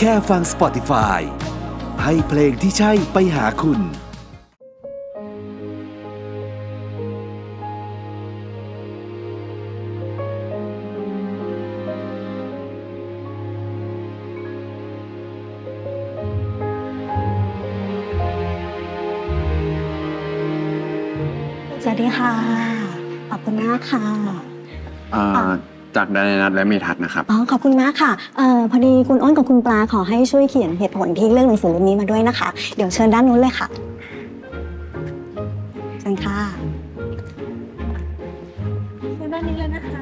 แค่ฟัง Spotify ให้เพลงที่ใช่ไปหาคุณ สวัสดีค่ะ ขอบคุณมากค่ะ อ่า จากดานนัทและเมทัศน์นะครับ อ๋อ ขอบคุณมากค่ะเอ่อพอดีคุณอ้นกับคุณปลาขอให้ช่วยเขียนเหตุผลที่เรื่องหนังสือเล่มนี้มาด้วยนะคะ เดี๋ยวเชิญด้านนู้นเลยค่ะเชิญค่ะเชิญด้านนี้เลยนะคะ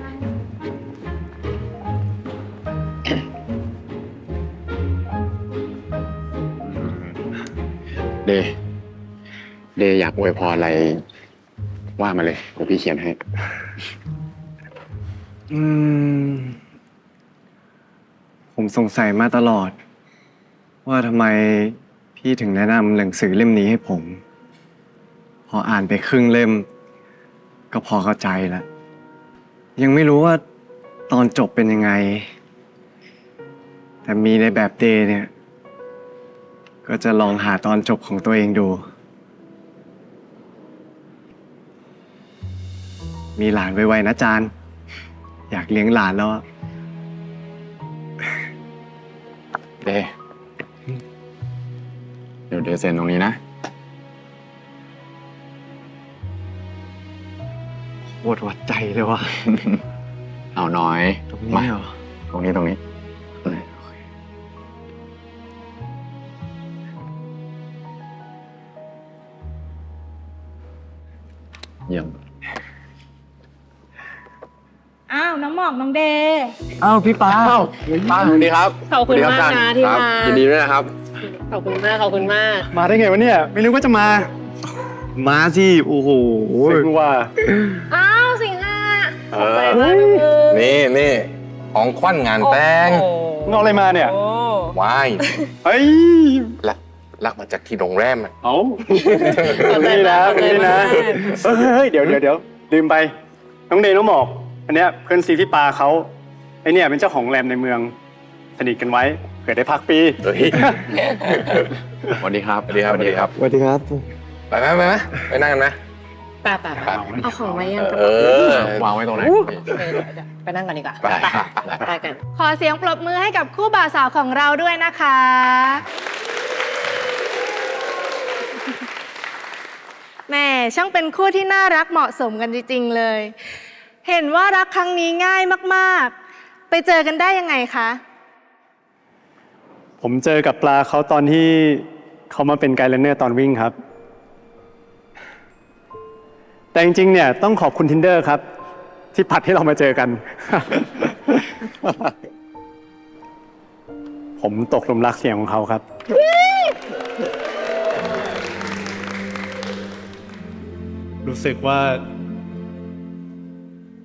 เดย์เดย์อยากอวยพรอะไรว่ามาเลยเดี๋ยวพี่เขียนให้ อืม ผมสงสัยมาตลอด ว่าทำไมพี่ถึงแนะนำหนังสือเล่มนี้ให้ผม พออ่านไปครึ่งเล่ม ก็พอเข้าใจแล้ว ยังไม่รู้ว่าตอนจบเป็นยังไง แต่มีในแบบเดย์เนี่ย ก็จะลองหาตอนจบของตัวเองดู มีหลานไวๆนะจาน อยากเลี้ยงหลานแล้วอะเดย์เดี๋ยวเดย์เซ็นตรงนี้นะ โคตรวัดใจเลยว่ะเอาน้อยตรงนี้มาเหรอตรงนี้ตรงนี้เยี่ยมอ้าวน้องหม อกน้องเดย์อ้าวพี่ป้าอ้าวป้าสวัสดีครับขอบคุณมากนะที่ครับมายินดีด้วยนะครับ ขอบคุณมากขอบคุณมาก มาได้ไงวะเนี่ยไม่รู้ว่าจะมา มาสิโอ้โหสึกว่าอ้าวสิงห้าเอขอบใจอมากนะมึงนี่นี่ของขวัญงานแต่งโอ้มึงเอาอะไรมาเนี่ยโอ้ว้ายเฮ้ยลักลักมาจากที่โรงแรมอะเอาขอบใจนี่มานะกขอบใจนี่มานะกเฮ้ยเฮ้ยเดี๋ยวเดี๋ยวเดี๋ยวลืมไปน้องเดย์น้องหมอก อันเนี้ยเพื่อนซีพี่ปาเขาไอเนี่ยเป็นเจ้าของแรมในเมืองสนิทกันไว้เผื่อได้พักปี เฮ้ยสวัสดีครับสวัสดีครับสวัสดีครับสวัสดีครับ ไปไหมไปไหมไปนั่งกันไหมไป่าป่าเอาของไว้ยังเออวางไว้ตรงไหนเออเดี๋ยวเดี๋ยวไปนั่งกันดีกว่าไปไปกัน ขอเสียงปรบมือให้กับคู่บ่าวสาวของเราด้วยนะคะแหม่ช่างเป็นคู่ที่น่ารักเหมาะสมกันจริงๆเลย เห็นว่ารักครั้งนี้ง่ายมากๆ ไปเจอกันได้ยังไงคะ ผมเจอกับปลาเขาตอนที่เขามาเป็นไกด์ไลเนอร์ตอนวิ่งครับ แต่จริงๆ เนี่ยต้องขอบคุณ tinder ครับ ที่ผัดให้เรามาเจอกัน ผมตกหลุมรักเสียงของเขาครับ รู้สึกว่า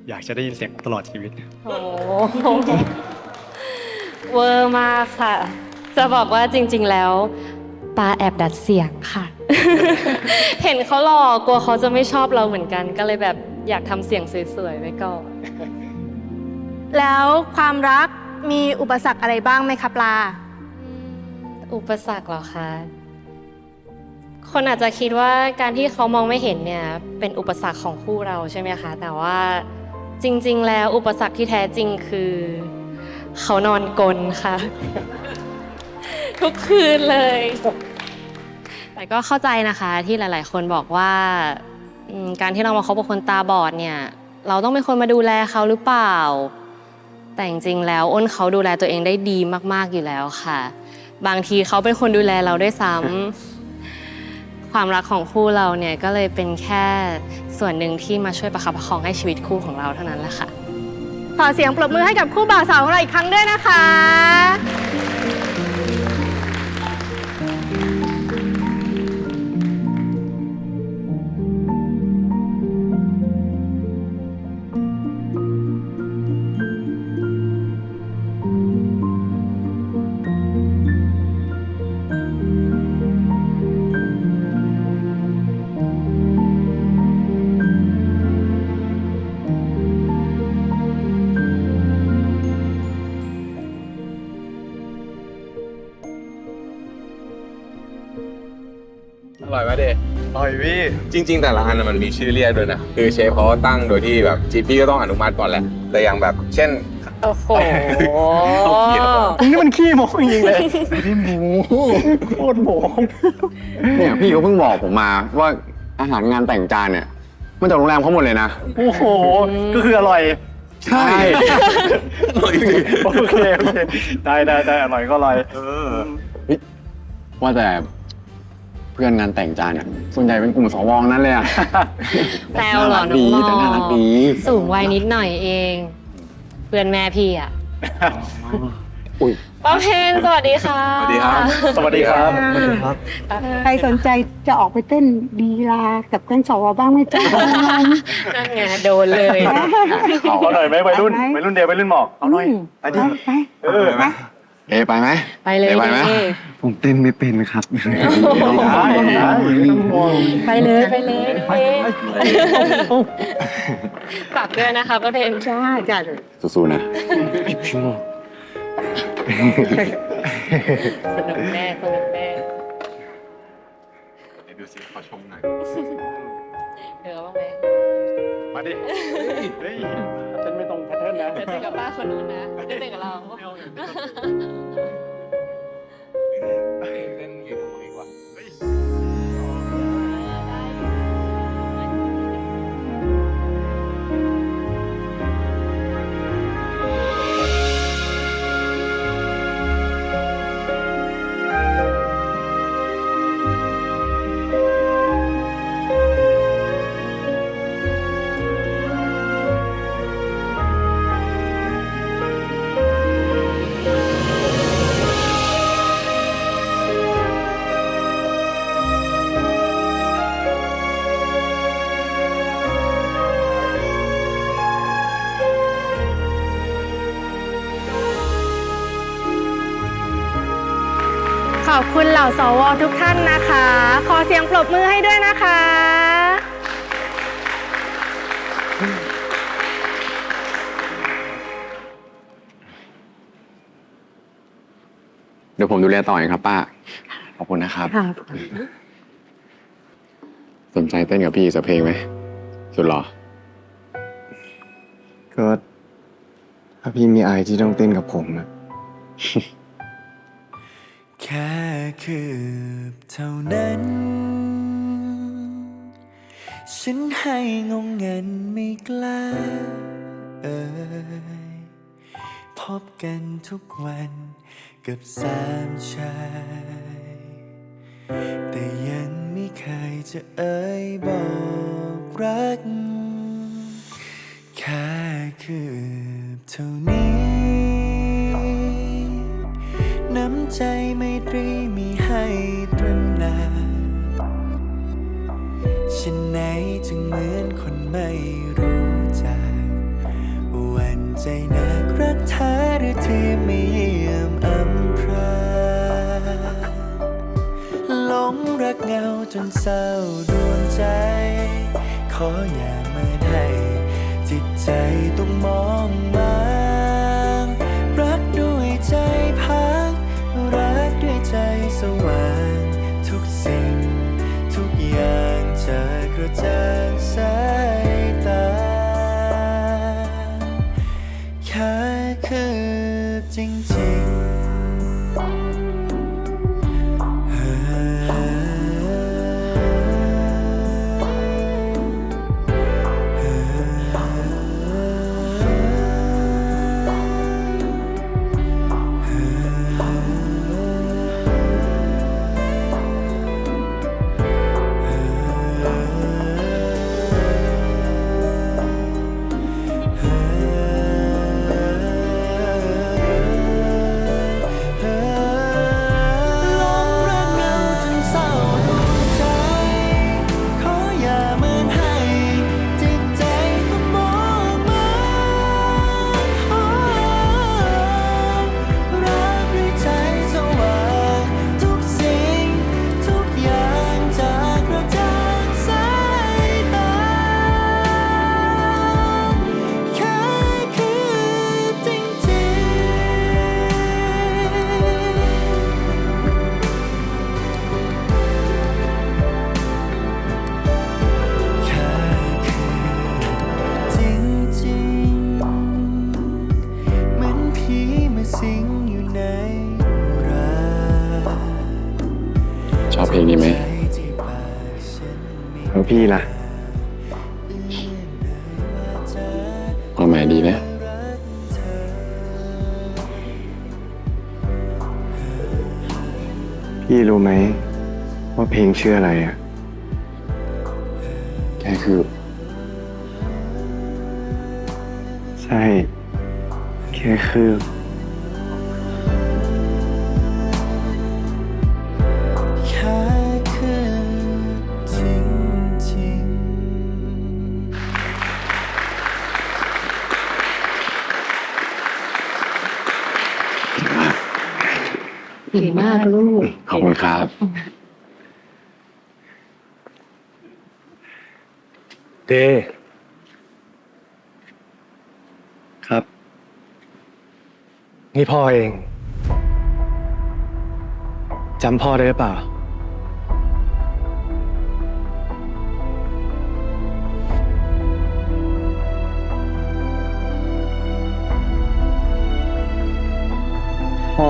อยากจะได้ยินเสียงตลอดชีวิต โอ้โหเวอร์มากค่ะ จะบอกว่าจริง ๆ แล้วปาแอบดัดเสียงค่ะ เห็นเขาหล่อกลัวเขาจะไม่ชอบเราเหมือนกัน ก็เลยแบบอยากทำเสียงสวยๆไว้ก่อนแล้วความรักมีอุปสรรคอะไรบ้างไหมคะปลา อุปสรรคเหรอคะ คนอาจจะคิดว่าการที่เขามองไม่เห็นเนี่ย เป็นอุปสรรคของคู่เราใช่ไหมคะ แต่ว่า จริง ๆ แล้วอุปสรรคที่แท้จริงคือ เขานอนกลนค่ะ ทุกคืนเลย แต่ก็เข้าใจนะคะที่หลาย ๆ คนบอกว่าอืมการที่เรามาคบกับคนตาบอดเนี่ย เราต้องเป็นคนมาดูแลเขาหรือเปล่า แต่จริงๆแล้วอ้นเขาดูแลตัวเองได้ดีมาก ๆ อยู่แล้วค่ะ บางทีเขาเป็นคนดูแลเราด้วยซ้ำ ความรักของคู่เราเนี่ยก็เลยเป็นแค่ ส่วนหนึ่งที่มาช่วยประคับประคองให้ชีวิตคู่ของเราเท่านั้นแหละค่ะ ขอเสียงปรบมือให้กับคู่บ่าวสาวของเราอีกครั้งด้วยนะคะ ร่อยพี่จริง ๆ แต่ละอันนะมันมีชื่อเรียกด้วยนะคือเชฟเขาตั้งโดยที่แบบจีพี่ก็ต้องอนุมัติก่อนแหละแต่อย่างแบบเช่น โอ้โหเขาเขียนมานี่มันขี้โมจริงๆเลยพี่หมูโคตรหมูเนี่ยพี่เขาเพิ่งบอกผมมาว่าอาหารงานแต่งจานเนี่ยมันจากโรงแรมเขาหมดเลยนะ โอ้โห ก็คืออร่อย ใช่โอเคโอเคได้ได้ได้อร่อยก็อร่อย เออ ว่าแต่เพื่อนงานแต่งจานเนี่ยส่วนใหญ่เป็นกลุ่มสวนั่นเลยอะ แซวเหรอน่ารักดีน้องแต่น่ารักดี สูงวัยนิดหน่อยเอง เพื่อนแม่พี่อะอุ้ยป้าเพนสวัสดีค่ะสวัสดีครับ สวัสดีครับสวัสดีครับใครสนใจจะออกไปเต้นดีลากับเพื่อนสวบ้างไหมจ๊ะ นั่นไงโดนเลย เอาหน่อยไหมวัยรุ่นวัยรุ่นเดียววัยรุ่นหมอก เอาหน่อยไปดิ ไป เออไป เอะไปไหมไปเลยไปไหมดิผมเต้นไม่เป็นครับ ไปเลยไปเลยฝากด้วยนะคะป้าเพนจ้าจ้าสู้ๆนะสนุกแน่สนุกแน่เดี๋ยวดูสิขอชมหน่อยเดี๋ยวบ้างไหมมาดิเฮ้ยเต้ นไม่ตรงแพทเทิร์นนะเดี๋ยวเต้นกับป้าคนนู้นนะเดี๋ยวเต้นกับเราเต้นยืนตรงนี้ดีกว่า อบคุณเหล่าสวทุกท่านนะคะ ขอเสียงปรบมือให้ด้วยนะคะ เดี๋ยวผมดูแลต่อเองครับป้า ขอบคุณนะครับ ค่ะสนใจเต้นกับพี่สักเพลงไหม สุดหรอ ก็ ถ้าพี่มีไอที่ต้องเต้นกับผมนะแค่คืบเท่านั้น ฉันให้งงเงินไม่กล้าเอ่ยพบกันทุกวันกับสามชาย แต่ยังไม่เคยจะเอ่ยบอกรัก แค่คืบเท่านี้ ใจไม่ตรีมีให้ตระหนาฉันไหนจึงเหมือนคนไม่รู้จักวันใจนักรักเธอหรือที่ไม่เยี่ยมอำพราหลงรักเงาจนเศร้าดวงใจ ขออย่ามาให้จิตใจต้องมอง สว่าง ทุกสิ่ง ทุกอย่างจะกระจ่างส เพลงนี้ไหมแล้วพี่ล่ะ ความหมายดีนะ พี่รู้ไหม ว่าเพลงชื่ออะไรอะ แกคือ ใช่ แค่คือ มากลูก ขอบคุณครับ เดครับ นี่พ่อเองจำพ่อได้หรือเปล่า พ่อ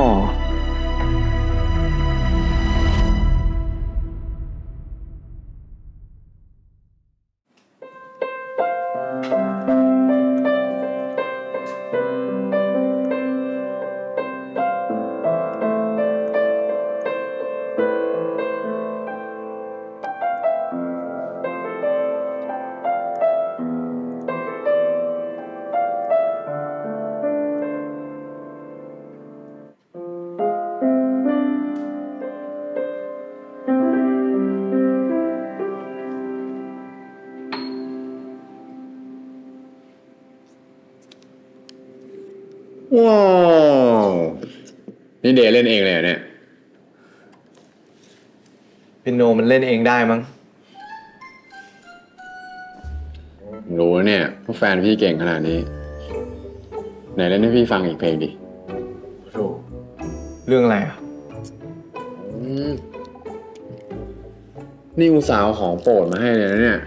นี่เดย์เล่นเองเลยเหรอเนี่ย เป็นโนมันเล่นเองได้มั้ง รู้นะเนี่ยว่าแฟนพี่เก่งขนาดนี้ ไหนเล่นให้พี่ฟังอีกเพลงดิเรื่องอะไรอะ อืมนี่อุตส่าห์เอาของโปรดมาให้เลยนะเนี่ย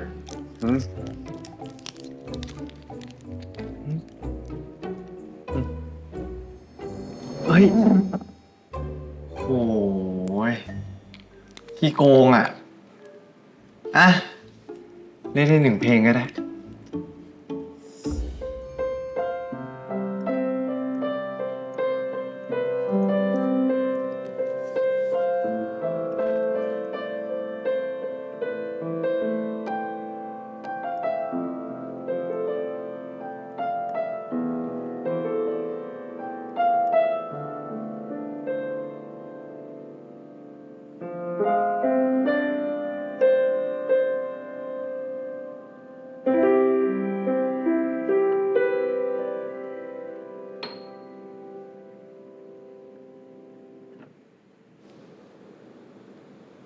เฮ้ย ขี้โกงอะ อะ เล่นได้หนึ่งเพลงก็ได้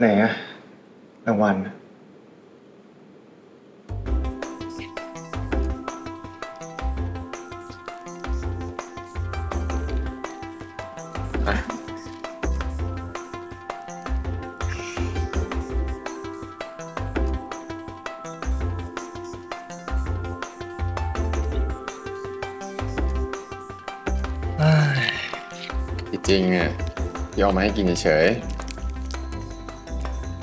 ไหนอะรางวัลอะจริงๆอะยอมมาให้กินเฉยๆ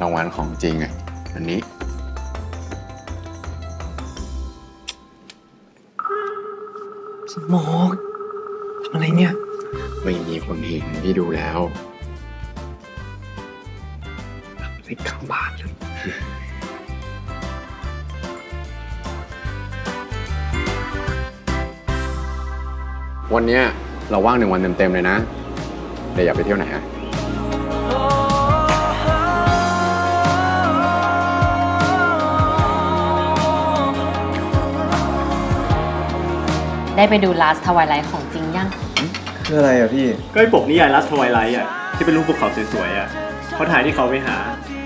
รางวัลของจริงอะอันนี้หมอกทำอะไรเนี่ย ไม่มีคนเห็นพี่ดูแล้วเล็กข้างบ้านเลยวันเนี้ยเราว่างหนึ่งวันเต็มๆเลยนะเดี๋ยวอยากไปเที่ยวไหนฮะ ได้ไปดู Last Twilight ของจริงยัง คืออะไรอะพี่ ก็ไอ้ปกนิยายลัสทวายไลท์อะที่เป็นรูปภูเขาสวยๆอะเขาถ่ายที่เขาไปหา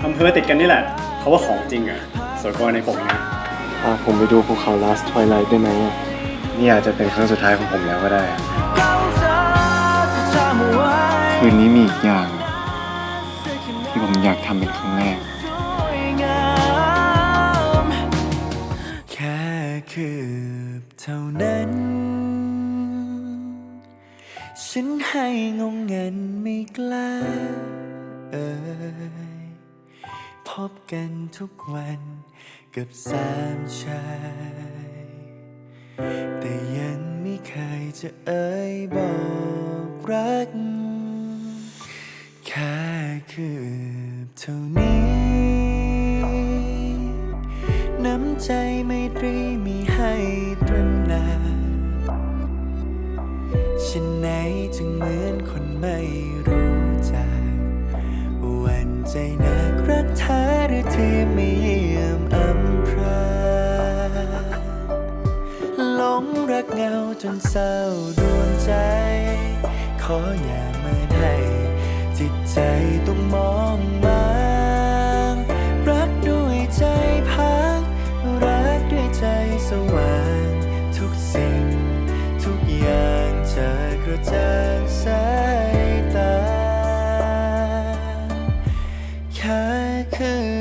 อำเภอติดกันนี่แหละ เขาว่าของจริงอะสวยกว่าในปกนะพาผมไปดูภูเขา Last Twilight ได้ไหมอะนี่อาจจะเป็นครั้งสุดท้ายของผมแล้วก็ได้อะคืนนี้มีอีกอย่าง ที่ผมอยากทำเป็นครั้งแรก ฉันให้งงเงินไม่กล้าเอ่ยพบกันทุกวันกับสามชาย แต่ยังไม่เคยจะเอ่ยบอกรัก แค่คืบเท่านี้ น้ำใจไม่ตรีมีให้ตระหนักฉันไหน จึงเหมือนคนไม่รู้จักวันใจนักรักเธอหรือที่ไม่เยี่ยมอำพราหลงรักเงาจนเศร้าดวงใจ ขออย่ามาให้จิตใจต้องมองมางรักด้วยใจพัก รักด้วยใจสว่าง ระจ่างสายตาแค่คืน